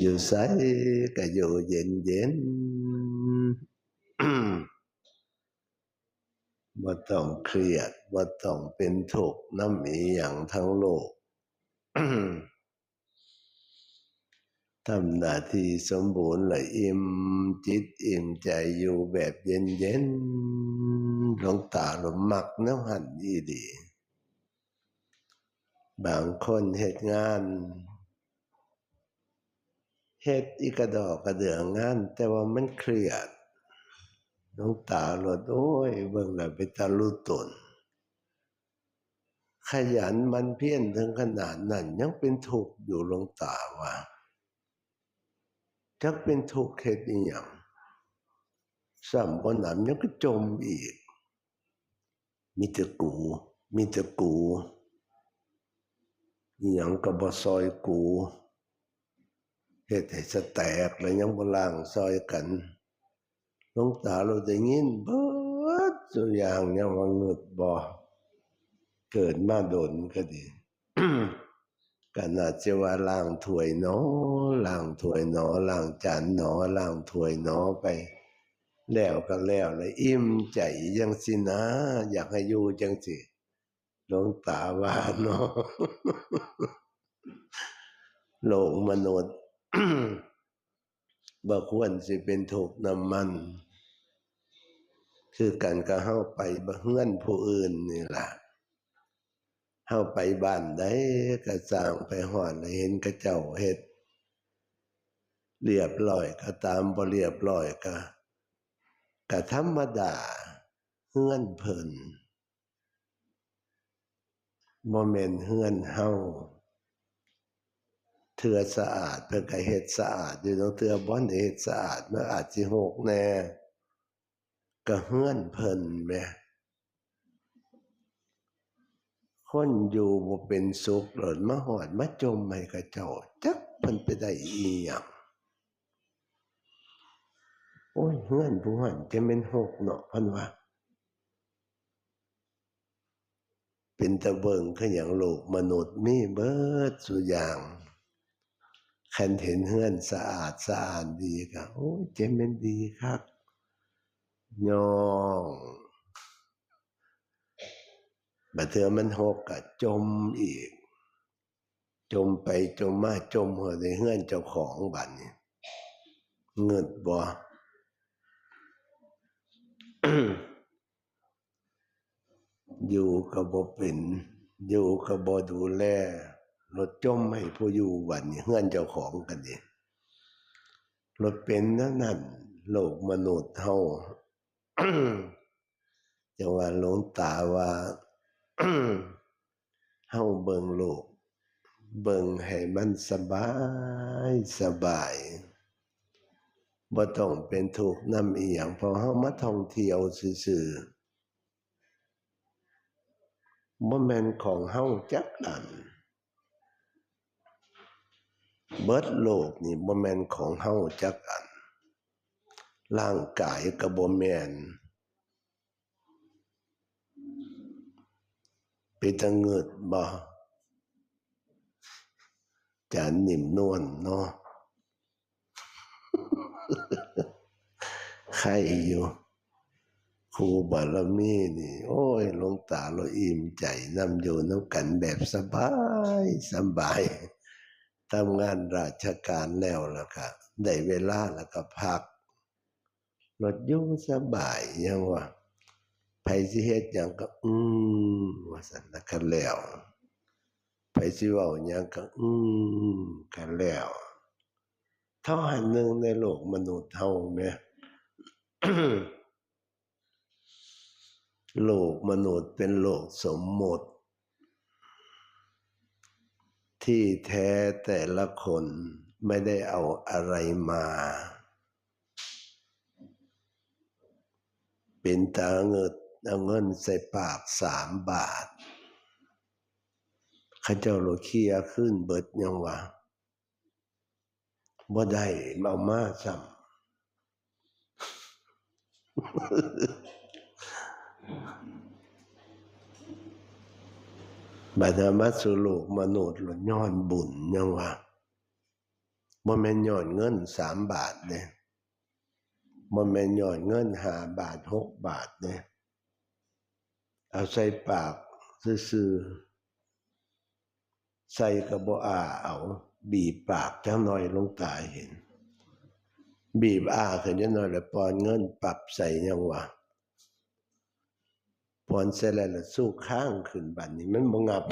อยู่ใสก็อยู่เย็นเย็นบ่ต้องเครียดบ่ต้องเป็นทุกข์น้ำมีอย่างทั้งโลกทำหน้าที่สมบูรณ์และอิ่มจิตอิ่มใจอยู่แบบเย็นเย็นหลงตาหลวมักแนวหันอีดี บางคนเหตุงาน เฮ็ดอีกระดอกกระเดืองงาน แต่ว่ามันเครียดหลวงตาหลดโอ้ยเบิ่งแล้วเป็นตาลุตน ขยันมันเพี้ยรถึงขนาดนั้น ยังเป็นทุกข์อยู่ลวงตาว่าจักเป็นทุกข์เฮ็ดอีหยังซ้ำบ่นำยังก็จมอีก มีแต่กู มีแต่กูอีหยังก็บ่ซอยกู เฮ็ดให้สแตกแล้วยังบล้างซอยกันลงตาเราได้ยินเบิดตัวอย่างยังว่าเงึดบ่เกิดมาโดนก็ดีก็น่าจจะว่าล้างถวยหนอล้างถวยหนอล้างจานหนอล้างถวยหนอไป แล้วก็แล้วเลยอิ่มใจจังสินะ อยากให้อยู่จังสิหลวงตาว่าเนาะโลกมนุษย์ บ่ควรสิเป็นทุกน้ำมัน คือกันก็เฮาไปบ่เฮือนผู้อื่นนี่ล่ะเฮาไปบ้านใดก็สร้างไปฮอดแล้วเห็นเขาเจ้าเฮ็ดเรียบร้อยก็ตามบ่เรียบร้อยก็ก็ธรรมดาเฮือนเพิ่นบ่แม่นเฮือนเฮา เทื่อสะอาดเพิ่นก็เฮ็ดสะอาด อยู่เนาะเทื่อบ่ได้เฮ็ดสะอาดมันอาจสิหกแน่ก็เฮือนเพิ่นแหมคนอยู่บ่เป็นสุขหล่นมาหอดมาจมให้กับเจ้าจักเพิ่นไปได้อีหยังโอ้ยเฮือนผู้หันจะแม่นหกเนาะเพิ่นว่าเป็นตะเบิงคือหยังโลกมนุษย์มีเบิดสุอย่าง คันเห็นเฮือนสะอาดสะอาดดีก็โอ้ยเจม่นดีคักย่องบัดเทื่อมันหกก็จมอีก จมไปจมมาจมหัวในเฮือนเจ้าของบัดนี้เงิดบ่อยู่ก็บ่เป็น อยู่ก็บ่ดูแล รถจมให้ผู้อยู่บัดนี้เฮือนเจ้าของกันนี่รถเป็นนั่นนั่นโลกมนุษย์เฮาจังว่าหลวงตาว่าเฮาเบิ่งโลก เบิ่งให้มันสบายสบายบ่ต้องเป็นทุกนำอีหยังเพราะเฮามาท่องเที่ยวซื่อๆบ่แม่นของเฮาจักอัน เบิดโลกนี่บ่แมนของเฮาจักอัน ร่างกายก็บ่แมนเป็นตะเงิดบ่จานนิ่มนวลเนาะใครอยู่ครูบารมีนี่ โอ้ยหลวงตาเราอิ่มใจนำอยู่น้ำกันแบบสบายสบาย ทำงานราชการแล้วแล้วก็ได้เวลาแล้วก็พักรถยู่งสบายยังว่าไผสิเฮ็ดหยังก็ อืมว่าซั่นนะคันแล้วไผสิเว้าหยังก็ อืมคันแล้วเท่าหันหนึ่งในโลกมนุษย์เฮาแหมโลกมนุษย์เป็นโลกสมมติ ที่แท้แต่ละคนไม่ได้เอาอะไรมา เป็นตาเงิดเอาเงินใส่ปากสามบาทข้าเจ้าโลเคียขึ้นเบิดยังวะบ่ได้เอามาซ้ำ บัดนี้มาสู่โลกมนุษย์หลย้อนบุญยังวะบ่แม่นย้อนเงินสามบาทเด้บ่แม่นย้อนเงินห้าบาทหกบาทเด้เอาใส่ปากซื่อใส่กระบ่อาเอาบีบปากจังหน่อยลงตาเห็น บีบอ้าขึ้นจังหน่อยแล้วปอนเงินปรับใส่ยังวะ ปอนเสร็จแล้วสู้ข้างขึ้นบัดนี้มันบ่งับ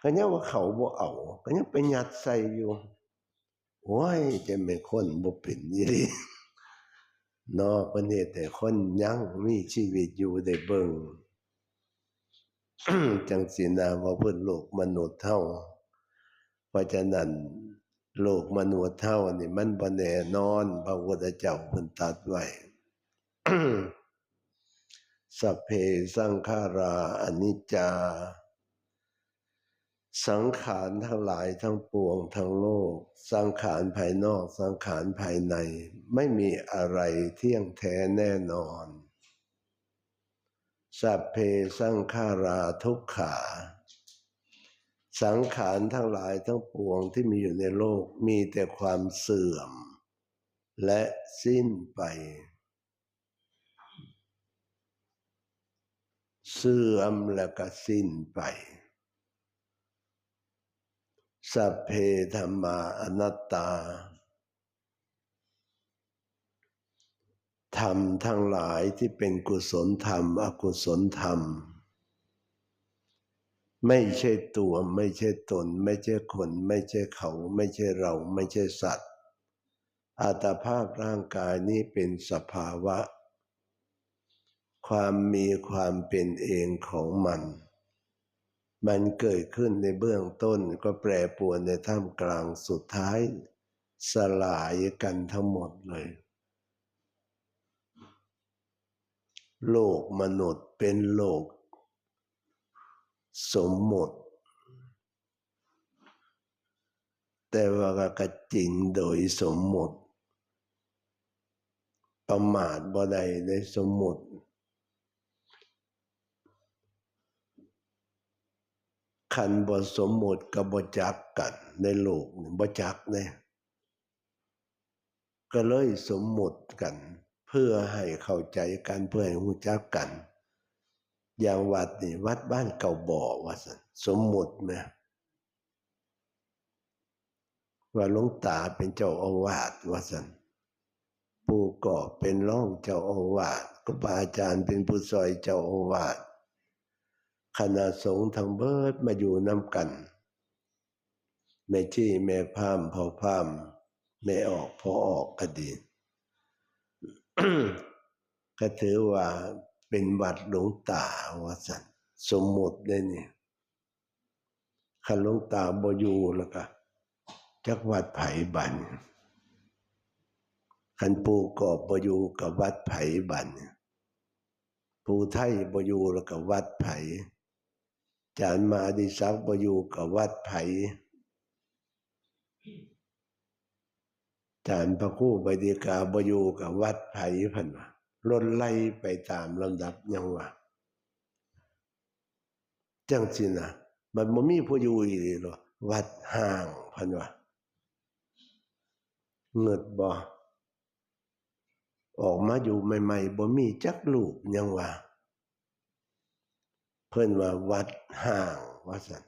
ก็ยังว่าเขาบ่เอาก็ยังไปยัดใส่อยู่โอ้ยจะเป็นคนบ่เป็นอีหลีนอเพิ่นเฮ็ดให้คนยังมีชีวิตอยู่ได้เบิ่งจังสินะว่าเพิ่นโลกมนุษย์เฮาเพราะฉะนั้นโลกมนุษย์เฮานี่มันบ่แน่นอน พระพุทธเจ้าเพิ่นตรัสไว้ สัพเพสังขาราอนิจจา สังขารทั้งหลายทั้งปวงทั้งโลก สังขารภายนอกสังขารภายใน ไม่มีอะไรเที่ยงแท้แน่นอน สัพเพสังขาราทุกขา สังขารทั้งหลายทั้งปวงที่มีอยู่ในโลกมีแต่ความเสื่อม และสิ้นไป เสื่อมแล้วก็สิ้นไป สัพเพธรรมาอนัตตา ธรรมทั้งหลายที่เป็นกุศลธรรม อกุศลธรรม ไม่ใช่ตัวไม่ใช่ตน ไม่ใช่คน ไม่ใช่เขา ไม่ใช่เรา ไม่ใช่สัตว์อัตภาพร่างกายนี้เป็นสภาวะ ความมีความเป็นเองของมัน มันเกิดขึ้นในเบื้องต้นก็แปรปรวนในท่ามกลางสุดท้าย สลายกันทั้งหมดเลย โลกมนุษย์เป็นโลก สมมติแต่ว่าก็จริงโดยสมมติ ประมาทบ่ใดในสมมติ คันบ่สมมติกับบ่จักกันในโลกนี่บ่จักเนี่ยก็เลยสมมติกัน เพื่อให้เข้าใจกันเพื่อให้รู้จักกัน อย่างวัดนี่วัดบ้านเก่าบ่อว่าซั่นสมมติแม่ว่าหลวงตาเป็นเจ้าอาวาสว่าซั่นปู่ก่อเป็นรองเจ้าอาวาสครูบาอาจารย์เป็นผู้ซอยเจ้าอาวาส คณะสงฆ์ทั้งเบิดมาอยู่น้ำกันแม่ชี้แม่พามพอพามแม่ออกพอออกก็ดีก็ถือว่าเป็นวัดหลวงตาวาสันสมมติได้เนี่คันหลวงตาบอยู่แล้วก็จักวัดไผ่บันคันปูกอบบอยู่กับวัดไผ่บันปูไทยบอยู่แล้วก็วัดไผ่ จานมาดิศักดิ์บ่อยู่กับวัดไผ่จานพระครู่ใบดีกาบ่อยู่กับวัดไผ่พันว่าลดไล่ไปตามลำดับยังว่าจังสินะมันบ่มีผู้อยู่อีหลีหรอวัดห่างพันว่าเงิดบ่ออกมาอยู่ใหม่ ๆบ่มีจักลูกยังว่า พิ่นว่าวัดห่างว่าสัน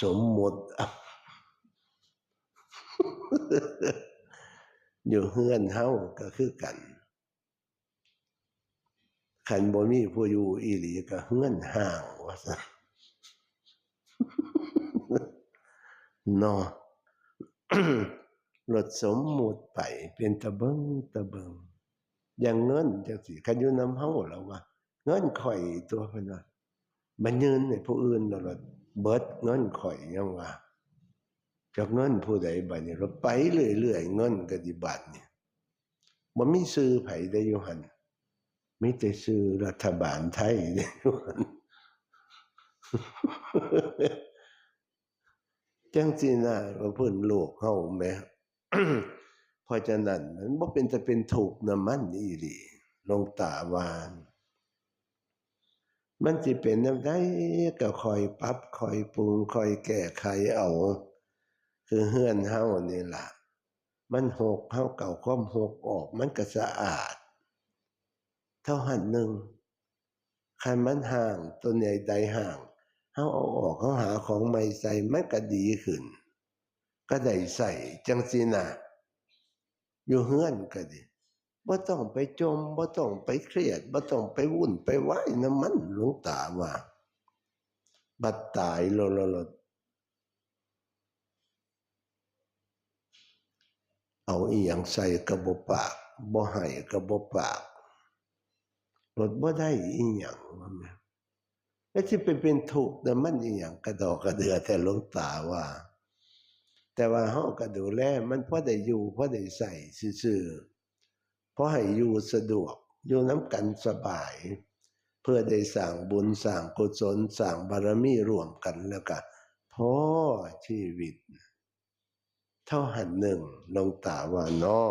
สมมติอยู่เฮือนเฮาก็คือกันคันบ่มีผู้อยู่อีหลีก็เฮือนห่างว่าซั่นนาะรถสมมุติไปเป็นตะเบิงตะเบิงอย่างเงินจังสิคันอยู่น้ำเฮาแล้วว่า เงินข่อยตัวเพิ่นว่ามันยืนให้ผู้อื่นแล้วล่ะเบิดเงินข่อยยังว่าจากเงินผู้ใดบัดนี้เราไปเรื่อยๆเงินก็สิบัดนี่บ่มีซื้อไผได้อยู่หันมีแต่ซื้อรัฐบาลไทยได้อยู่หันจังสินะว่าเพิ่นโลกเฮาแหมเพราะนั้นมันบ่เป็นจะเป็นถูกข์นำมันอีหลีลงตาวาน มันสิเป็นแนวใดก็คอยปรับคอยปรุงคอยแก้ไขเอา คือเฮือนเฮานี่ล่ะ มันหกเฮาเก่าความหกออก มันก็สะอาด เท่าหันหนึ่งคันมันห่างตัวใหญ่ใดห่างเฮาเอาออกเฮาหาของใหม่ใส่มันก็ดีขึ้น ก็ได้ใส่จังซีน่ะอยู่เฮือนก็ดี บ่ต้องไปจมบ่ต้องไปเครียดบ่ต้องไปวุ่นไปวายน้ำมันหลวงตาว่า บัดตายโลโลโลเอาอีหยังใส่กระบปากบ่ให้กระบปากรถบ่ได้อีหยังว่าแม่แล้วที่ไปเป็นทุกข์น่มันอีหยังกระดอกกระเดือแต่หลวงตาว่า แต่ว่าเฮาก็ดูแลมันพอได้อยู่พอได้ใส่ซื่อๆ พอให้อยู่สะดวกอยู่น้ำกันสบาย เพื่อได้สั่งบุญสั่งกุศลสั่งบารมีรวมกันแล้วก็พอชีวิต เท่าหันหนึ่งลงตาว่านอ